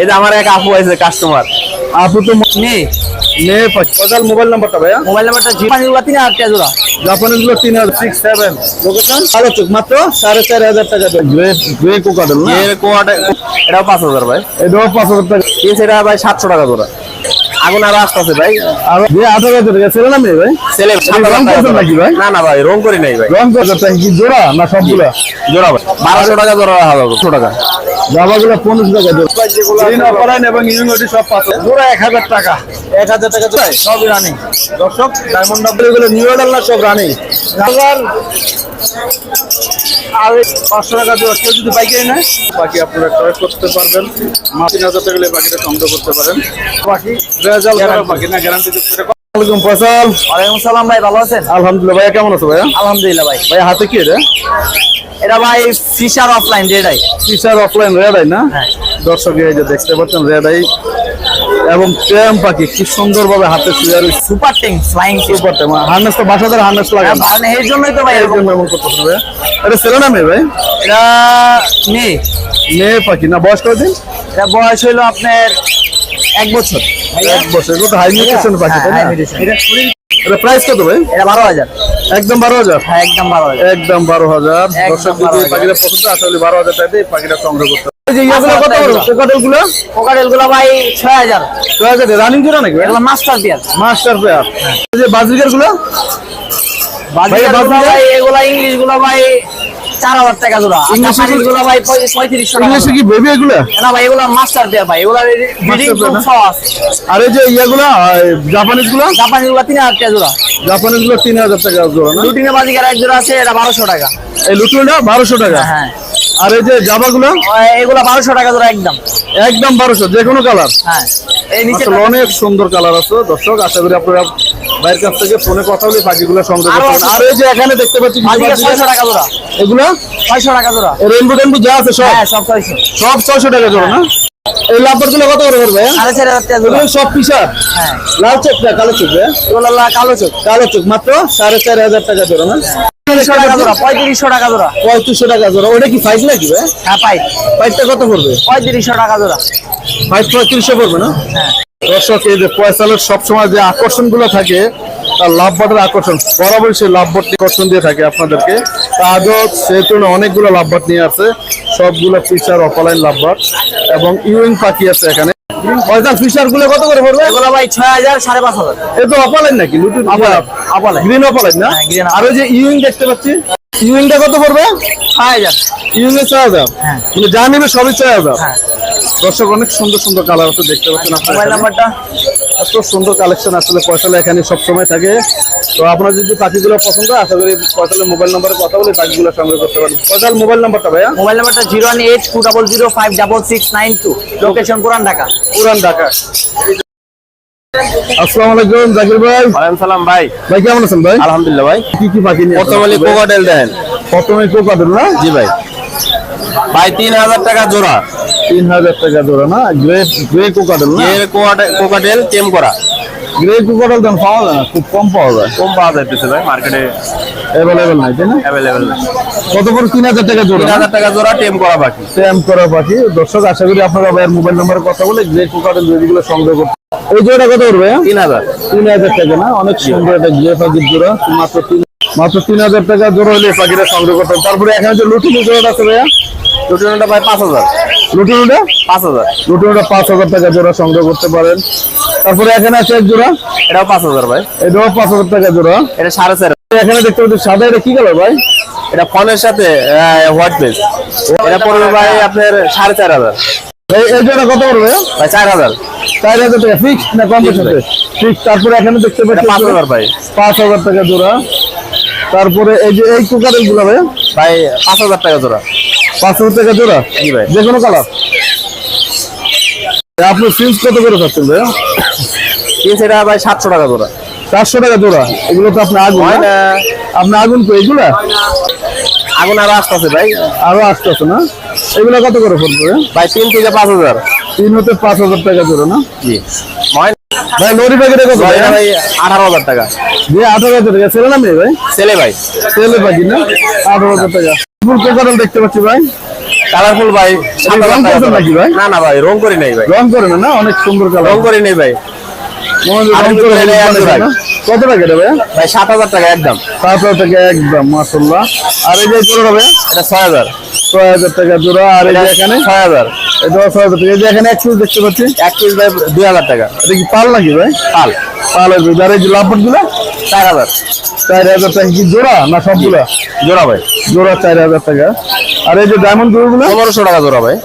এই যে আমার এক আপু আছে কাস্টমার আপু তো মেয়ে মেয়ে কোথাল মোবাইল নাম্বারটা ভাইয়া। মোবাইল নাম্বারটা জাপানি গুলো তিন হাজার টাকা জোড়া। জাপানিজগুলো তিন হাজার সিক্স সেভেন লোকেশন কালো চোখ মাত্র সাড়ে চার হাজার টাকা গ্রে গ্রে কোকাডল না? এর কোয়াটা এটাও পাঁচ হাজার ভাই। এটাও পাঁচ হাজার টাকা। এটা ভাই সাতশো টাকা জোড়া। আগুন আরও আসতেছে ভাই। আর যে আট হাজার টাকা ছেলে না মেয়ে ভাই? ছেলে রং করছেন নাকি ভাই? না না ভাই রং করি নাই ভাই। রং টাকা কি জোড়া না সবগুলা? জোড়া ভাই। বারোশো টাকা জোড়া হাজার দুশো টাকা। পনেরোশো টাকা জোড়া। এবং ইউনিটি সব পাঁচ জোড়া এক হাজার টাকা। এক হাজার টাকা জোড়া? সবই রানিং। দর্শক ডায়মন্ড ডাবল এগুলো নিউ অর্ডার না সব রানিং। হাজার আর পাঁচশো টাকা জোড়া কেউ যদি পাইকারি নেয় বাকি আপনারা ক্রয় করতে পারবেন। হাজার টাকা হলে বাকিটা সংগ্রহ করতে পারেন। বাকি রেজাল্ট বাকি না গ্যারান্টি যুক্ত আলাইকুম ফয়সাল ওয়ালাইকুম সালাম ভাই ভালো আছেন? আলহামদুলিল্লাহ ভাইয়া কেমন আছো ভাইয়া? আলহামদুলিল্লাহ ভাই। ভাইয়া হাতে কি এটা? এটা ভাই feature offline feature offline red eye না? হ্যাঁ। দর্শক এই যে দেখতে পাচ্ছেন রেড আই। এবং প্রেম পাখি কি সুন্দরভাবে হাতে শুয়ে রয়েছে সুপার টিং ফ্লাইং সুপার টেম হার্নেস তো বাসাদের হার্নেস লাগে না মানে এই জন্যই তো ভাই এরকম। জন্য এমন করতে হবে। এটা ছেলে না মেয়ে ভাই? এটা মেয়ে। মেয়ে পাখি না বয়স কত দিন এটা বয়স হইল আপনার এক বছর। এক বছর এগুলো তো হাই মিউটেশন পাখি তাই হ্যাঁ, না এটা এটা প্রাইস কত ভাই? এটা বারো হাজার। একদম বারো হাজার? হ্যাঁ একদম বারো হাজার। একদম বারো হাজার। দর্শক 12,000 যদি পাখিটা পছন্দ আসে তাহলে বারো হাজার টাকা দিয়ে পাখিটা সংগ্রহ করতে রানিং জোড়া নাকি? মাস্টার পেয়ার মাস্টার পেয়ার যে বাজরিকারগুলো এগুলা ইংলিশগুলো ভাই চার হাজার টাকা জোড়া। ভাই পঁয়- পঁয়ত্রিশশো ইংলিশে কি বেবি এগুলো? না ভাই এগুলো মাস্টার ভাই। এগুলো আর এই যে ইয়াগুলো জাপানিজগুলো জাপানিজগুলো তিন হাজার টাকা জোড়া। জাপানিজগুলো তিন হাজার টাকা জোড়া না? লুটিনে বাজিকার এক জোড়া আছে এটা বারোশো টাকা। এই লুটুটা বারোশো টাকা। হ্যাঁ। আর এই যে জাবা গুলো ওই এগুলো বারোশো টাকা জোড়া একদম। একদম বারোশো যে কোনো কালার। হ্যাঁ। এই নিচে অনেক সুন্দর কালার আছে। দর্শক আশা করি আপনারা বাইরের কাছ থেকে ফোনে কথা বলে পাখিগুলো সংগ্রহ আরও করতে আর এই যে এখানে দেখতে পাচ্ছি ছয়শো টাকা জোড়া এগুলো? ছয়শো টাকা জোড়া রেনবো টেনবো যা আছে সব? হ্যাঁ সব ছয়শো। সব ছয়শো টাকা জোড়া না? এই লাভবারগুলো কত করে করবে সব পিসার হ্যাঁ। লাল চোখ না কালো চোখ কালো চোখ। কালো চোখ মাত্র সাড়ে চার হাজার টাকা জোড়া না? জোড়া পঁয়ত্রিশশো টাকা জোড়া পঁয়ত্রিশশো টাকা জোড়া। ওটা কি নাকি হ্যাঁ কত পড়বে? পঁয়ত্রিশশো টাকা জোড়া। ফাইভ পঁয়ত্রিশশো পড়বে না? হ্যাঁ। দর্শক এই যে পয়সালের সবসময় যে আকর্ষণগুলো থাকে তার লাভবাটের আকর্ষণ বরাবর সেই লাভবাট আকর্ষণ দিয়ে থাকে আপনাদেরকে। আজও সেই তুলনায় অনেকগুলো লাভবাট নিয়ে আছে। সবগুলো ফিচার অফলাইন লাভবাট এবং ইউইং পাখি আছে এখানে। গুলো কত করে পড়বে? এগুলো ভাই নাকি? লুটুন। গ্রিন না? হ্যাঁ, আর ওই যে ইউইং দেখতে পাচ্ছি? ইউইংটা কত পড়বে? ছয় হাজার। ইউইং এ ছয় হাজার। হ্যাঁ। মানে যা নেবে সবই ছয় হাজার। হ্যাঁ। দর্শক অনেক সুন্দর সুন্দর কালার আছে দেখতে পাচ্ছেন আপনারা মোবাইল নাম্বারটা? এত সুন্দর কালেকশন আসলে পয়সালে এখানে সবসময় থাকে। তো আপনার যদি পাখিগুলো পছন্দ হয়, আশা করি পয়সালের মোবাইল নাম্বারে কথা বলে পাখিগুলো সংগ্রহ করতে পারেন পয়সাল মোবাইল নাম্বারটা ভাইয়া? মোবাইল নাম্বারটা zero one eight two double zero five double six nine two. Location পুরান ঢাকা। পুরান ঢাকা। আসসালামু আলাইকুম জাকির ভাই। ওয়ালাইকুম সালাম ভাই। ভাই কেমন আছেন ভাই? আলহামদুলিল্লাহ ভাই। কি কি পাখি নিয়ে প্রথম কোকাটেল দেন। প্রথমে কোকাটেল না? জি ভাই। ভাই তিন হাজার টাকা জোড়া। তিন হাজার টাকা জোড়া না? গ্রে গ্রে কোকাটেল কোকাটেল টেম করা। গ্রে কোকাটেল দাম পাওয়া যায় না খুব কম পাওয়া যায়। কম পাওয়া যাইতেছে ভাই মার্কেটে অ্যাভেলেবেল নাই তাই না? অ্যাভেলেবেল নাই। কত করে? তিন হাজার টাকা জোড়া তিন হাজার টাকা জোড়া টেম করা বাকি। স্যাম করা পাখি দর্শক আশা করি আপনারা ভাইয়ের মোবাইল নাম্বারে কথা বলে গ্রে কোকাটেল যেগুলো সংগ্রহ করতে এই জোড়া কত করবে তিন হাজার। তিন হাজার টাকা না? অনেক সুন্দর একটা গ্রে পাখির জোড়া মাত্র তিন মাত্র তিন হাজার টাকা জোড়া হলে পাখিটা সংগ্রহ করতে হবে। তারপরে এখানে যে লুটিনো জোড়াটা আছে ভাইয়া? লুটিনোটা ভাই পাঁচ হাজার। লুটিনোটা পাঁচ হাজার। লুটিনোটা পাঁচ হাজার টাকা জোড়া সংগ্রহ করতে পারেন। তারপরে এখানে আছে এক জোড়া? এটাও পাঁচ হাজার ভাই। এটাও পাঁচ হাজার টাকা জোড়া। এটা সাড়ে চার। এখানে দেখতে পাচ্ছি সাদা এটা কি কালার ভাই? এটা ফোনের সাথে হোয়াইট পেজ এটা পড়বে ভাই আপনার সাড়ে চার হাজার। এই জোড়া কত পড়বে ভাই চার হাজার। চার হাজার টাকা। ফিক্স না কম ফিক্স তারপরে এখানে দেখতে পাচ্ছি পাঁচ হাজার ভাই। পাঁচ হাজার টাকা জোড়া। তারপরে এই যে এই কুকারেরগুলো ভাই? ভাই পাঁচ হাজার টাকা জোড়া। পাঁচ হাজার টাকা জোড়া? জি ভাই। যে কোনো কালার? আপনি ফিক্স কত করে পাচ্ছেন ভাই? এটা ভাই সাতশো টাকা জোড়া। চারশো টাকা জোড়া। এগুলো তো আপনি আগুন হয় না? না। আপনি আগুন তো এগুলা? আগুন আরও আসতেছে ভাই। আরও আসতেছে না? এগুলো কত করে পড়বে? ভাই তিন থেকে পাঁচ হাজার। তিন হতে পাঁচ হাজার টাকা জোড়া না? জি। ভাই লরি প্যাকেটে কত ভাই, ভাই এটা ভাই আঠারো হাজার টাকা। যে আঠারো হাজার টাকা। ছেলে না মেয়ে ভাই? ছেলে ভাই। ছেলে পাখি না? আঠারো হাজার টাকা। ফুল কোকারেল দেখতে পাচ্ছি ভাই। কালারফুল ভাই রং করছেন নাকি ভাই? না না ভাই রং করি নাই ভাই। রং করে না অনেক সুন্দর কালার রং করি নাই ভাই। কত টাকা দেবে ভাই? সাত হাজার টাকা একদম। সাত হাজার টাকা একদম মাসাল্লাহ আর এই যে জোড়া হবে এটা ছয় হাজার। ছয় হাজার টাকা জোড়া আর এই যে এখানে? ছয় হাজার। এটা ছয় হাজার টাকা এই যে এখানে এক পিস দেখতে পাচ্ছি? এক পিস ভাই দুই হাজার টাকা। এটা কি পাল নাকি ভাই? পাল। পালের পিস আর এই যে লাভবাটগুলা? চার হাজার। চার হাজার টাকা কি জোড়া না সবগুলা? জোড়া ভাই। জোড়া চার হাজার টাকা। আর এই যে ডায়মন্ডগুলো পনেরোশো টাকা জোড়া ভাই।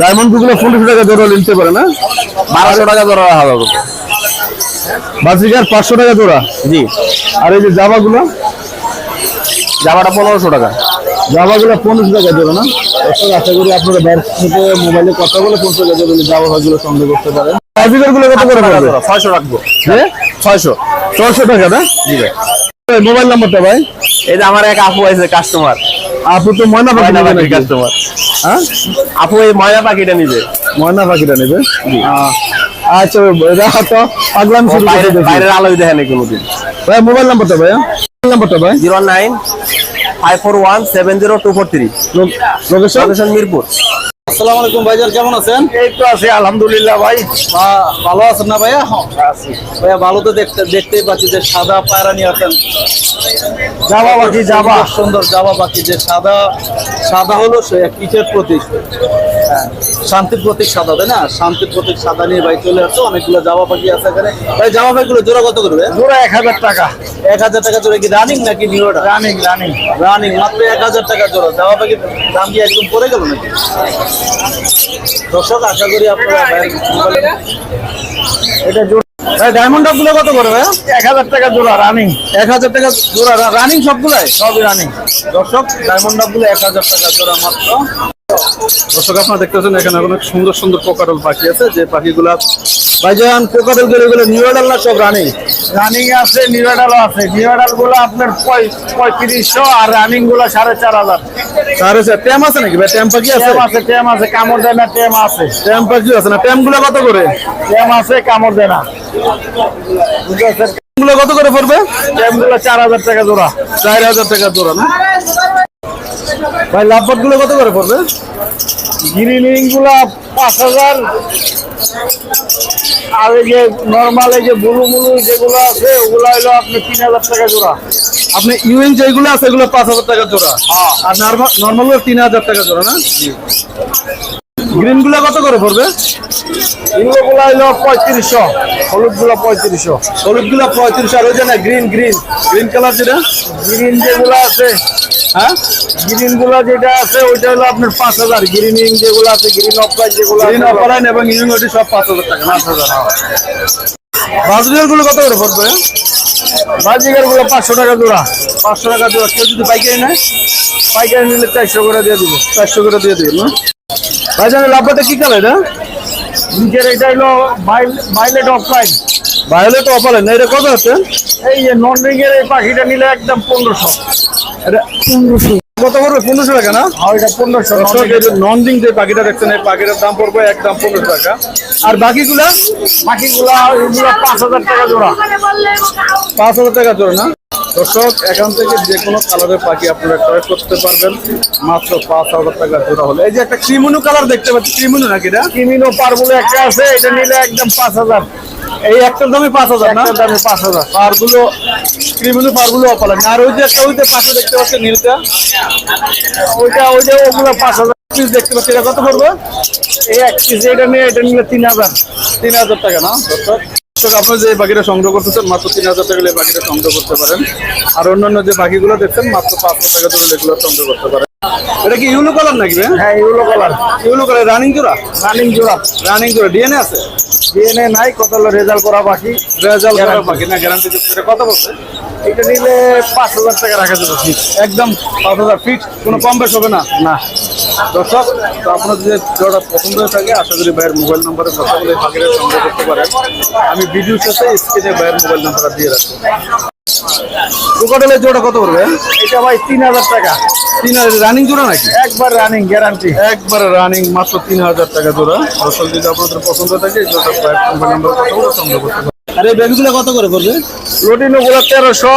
ডায়মন্ডগুলো পনেরোশো টাকা জোড়া নিতে পারে না? বারোশো টাকা জোড়া হাজার বাজিকার পাঁচশো টাকা জোড়া? জি। আর এই যে জামা গুলো? জামাটা পনেরোশো টাকা। জামা গুলো পনেরোশো টাকা জোড়া না? দর্শক আশা করি আপনারা বাইরের সাথে মোবাইলে কথা বলে পনেরোশো টাকা জোড়া জামা গুলো সংগ্রহ করতে পারেন। বাজিকারগুলো কত করে পড়বে? ছয়শো রাখব। হ্যাঁ ছয়শো। ছশো টাকা না? জি ভাই। মোবাইল নাম্বারটা ভাই? এই যে আমার এক আপু আছে কাস্টমার আপনি তো ময়না পাখি কাস্টমার হ্যাঁ? আপু এই ময়না পাখিটা নিবে। ময়না পাখিটা নেবে? আচ্ছা এটা তো পাগলাম শুরু করে। বাইরের আলোয় দেখে নাই কোনোদিন। ভাই মোবাইল নাম্বারটা ভাই মোবাইল নাম্বারটা ভাই। Zero nine five four one seven zero two four three. Location location Mirpur. আসসালামু আলাইকুম ভাইজান কেমন আছেন? এই তো আছে আলহামদুলিল্লাহ ভাই। ভা- ভালো আছেন না ভাইয়া? ভাইয়া ভালো তো দেখতে দেখতেই পাচ্ছি যে সাদা পায়রা নিয়ে আছেন। যাবা পাখি যাবা সুন্দর জাবা পাখি যে সাদা সাদা হলো সে কিসের প্রতীক। হ্যাঁ, শান্তির প্রতীক সাদা তাই না? শান্তির প্রতীক সাদা নিয়ে ভাই চলে আসছে অনেকগুলো জামা পাখি আছে এখানে। ভাই জামা পাখিগুলো জোড়া কত করবে পুরো এক হাজার টাকা। এক হাজার টাকা জোড়া কি রানিং নাকি নিউটা রানিং রানিং রানিং মাত্র এক হাজার টাকা জোড়া। জামা পাখির দাম কি একদম পড়ে গেল নাকি? দর্শক আশা করি আপনারা এটা ডায়মন্ডগুলো কত করে এক হাজার টাকা জোড়া রানিং এক হাজার টাকা জোড়া রানিং সবগুলাই? সবই রানিং দর্শক ডায়মন্ডগুলো এক হাজার টাকা জোড়া মাত্র। দর্শক আপনারা দেখতেছেন এখানে অনেক সুন্দর সুন্দর কোকারেল পাখি আছে। যে পাখিগুলা ভাইজান কোকারেলগুলো এগুলো নিউ না সব রানিং রানিং আছে নিউডালও আছে। নিউডালগুলো আপনার পঁয়ত্রিশশো আর রানিংগুলো সাড়ে চার হাজার। সাড়ে চার ট্যাম আছে নাকি ভাই? ট্যাম পাখি আছে? আছে আছে কামড় দেয় না আছে। ট্যাম পাখি আছে না? ট্যামগুলো কত করে? টেম আছে কামড় দেয় না। গুলো কত করে পড়বে? টেম চার হাজার টাকা জোড়া। চার হাজার টাকা জোড়া না? ভাই লাভবাটগুলো কত করে পড়বে? গ্রিনিংগুলো পাঁচ হাজার। আর এই যে নর্মাল এই যে বুলু মুলু যেগুলো আছে ওগুলো হলো আপনি তিন হাজার টাকা জোড়া। আপনি ইউএন যেগুলো আছে এগুলো পাঁচ হাজার টাকা জোড়া। হ্যাঁ। আর নর্মাল তিন হাজার টাকা জোড়া না? গ্রিনগুলো কত করে পড়বে? এগুলো গুলো হলো পঁয়ত্রিশশো হলুদগুলো পঁয়ত্রিশশো। হলুদগুলো পঁয়ত্রিশ আর ওই যে না গ্রিন গ্রিন গ্রিন কালার যেটা? গ্রিন যেগুলো আছে। হ্যাঁ? গ্রিনগুলো যেটা আছে ওইটা হলো আপনার পাঁচ হাজার। গ্রিনিং যেগুলো আছে গ্রিন অফলাইন যেগুলো গ্রিন অফলাইন এবং ইউনিটি সব পাঁচ হাজার টাকা পাঁচ হাজার বাজরিয়ালগুলো কত করে পড়বে? বাজিকারগুলো পাঁচশো টাকা জোড়া। পাঁচশো টাকা জোড়া। কেউ যদি পাইকারি নেয়? পাইকারি নিলে চারশো করে দিয়ে দিব। চারশো করে দিয়ে দিবেন না ভাই জানেন লাভবাটা কি কালার এটা? নিচের এটা হলো ভাইলেট অফলাইন ভায়োলেট অফারেন না এটা কত হচ্ছে এই যে নন রিং এর এই পাখিটা নিলে একদম পনেরোশো। এটা পনেরোশো। কত পড়বে? পনেরোশো টাকা না? আর এটা পনেরোশো নন ডিং যে পাখিটা দেখছেন এই পাখিটার দাম পড়বে একদম পনেরোশো টাকা। আর বাকিগুলা এগুলো পাঁচ হাজার টাকা জোড়া। পাঁচ হাজার টাকা জোড়া না? দর্শক এখান থেকে যে কোনো কালারের পাখি আপনারা ক্রয় করতে পারবেন। মাত্র পাঁচ হাজার টাকা জোড়া হলে। এই যে একটা ক্রিমুনু কালার দেখতে পাচ্ছি। ক্রিমুনু নাকি এটা? কিমিনো পার বলে একটা আছে এটা নিলে একদম পাঁচ হাজার। এই একটার দামে পাঁচ হাজার না? একটার দামে পাঁচ হাজার। পারগুলো ক্রিমুনু পারগুলো অপালেন আর ওই যে একটা ওই যে পাশে দেখতে পাচ্ছেন নীলটা? ওইটা ওইটা ওগুলো পাঁচ হাজার পিস দেখতে পাচ্ছি। এটা কত পড়বে? এই এক পিস এটা নিয়ে এটা নিলে তিন হাজার। তিন হাজার টাকা না দর্শক? দর্শক আপনার যে পাখিটা সংগ্রহ করতেছেন মাত্র তিন হাজার টাকা এই পাখিটা সংগ্রহ করতে পারেন। আর অন্যান্য যে পাখিগুলো দেখছেন মাত্র পাঁচ হাজার টাকা ধরে এগুলো সংগ্রহ করতে পারেন। এটা কি ইউলো কালার নাকি হ্যাঁ yellow colour. Yellow colour running জোড়া? রানিং জোড়া। রানিং জোড়া ডিএনএ আছে? ডিএনএ নাই কত হলো রেজাল্ট করা বাকি? রেজাল্ট করা বাকি না গ্যারান্টি এটা কত বলছে? এটা নিলে পাঁচ হাজার টাকা রাখা যাবে ঠিক একদম পাঁচ হাজার ফিট কোনো কম বেশ হবে না। না। দর্শক তো আপনার যদি জোড়া পছন্দ হয়ে থাকে আশা করি ভাইয়ের মোবাইল নম্বরে কথা বলে পাখিটা সংগ্রহ করতে পারেন। আমি ভিডিও শেষে স্ক্রিনে ভাইয়ের মোবাইল নাম্বারটা দিয়ে রাখব কোকাটেলের জোড়া কত করবে এটা ভাই তিন হাজার টাকা। তিন হাজার রানিং জোড়া নাকি? একবার রানিং গ্যারান্টি একবার রানিং মাত্র তিন হাজার টাকা জোড়া। দর্শক যদি আপনাদের পছন্দ থাকে জোড়া ভাইয়ের নাম্বার কত সংগ্রহ করতে আরে এই ব্যাগগুলো কত করে পড়বে? লোটিনো গুলো তেরোশো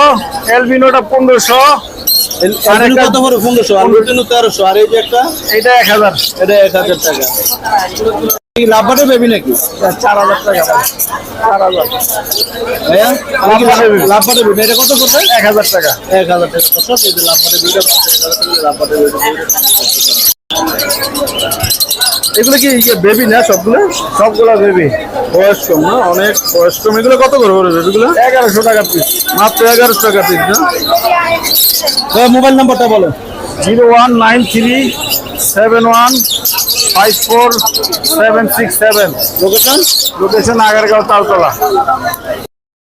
এলবিনোটা পনেরোশো কত বড় পনেরোশো? আলবিনো তেরোশো। আর এই যে একটা? এটা এক হাজার। এটা এক হাজার টাকা। লাভবাটে বেবি নাকি? চার হাজার টাকা। চার হাজার। ভাইয়া। লাভবাটে বেবি। এটা কত পড়বে? এক হাজার টাকা। এক হাজার টাকা। লাভবাটে টাকা লাভবাটে বেবি। এগুলো কি বেবি না সবগুলো? সবগুলো বেবি বয়স কম না অনেক বয়স কম এগুলো কত করে পড়বে বেবিগুলো এগারোশো টাকা পিস মাত্র এগারোশো টাকা পিস না? মোবাইল নাম্বারটা বলো। Zero one nine three seven one five four seven six seven. Location location Agargaon Taltola.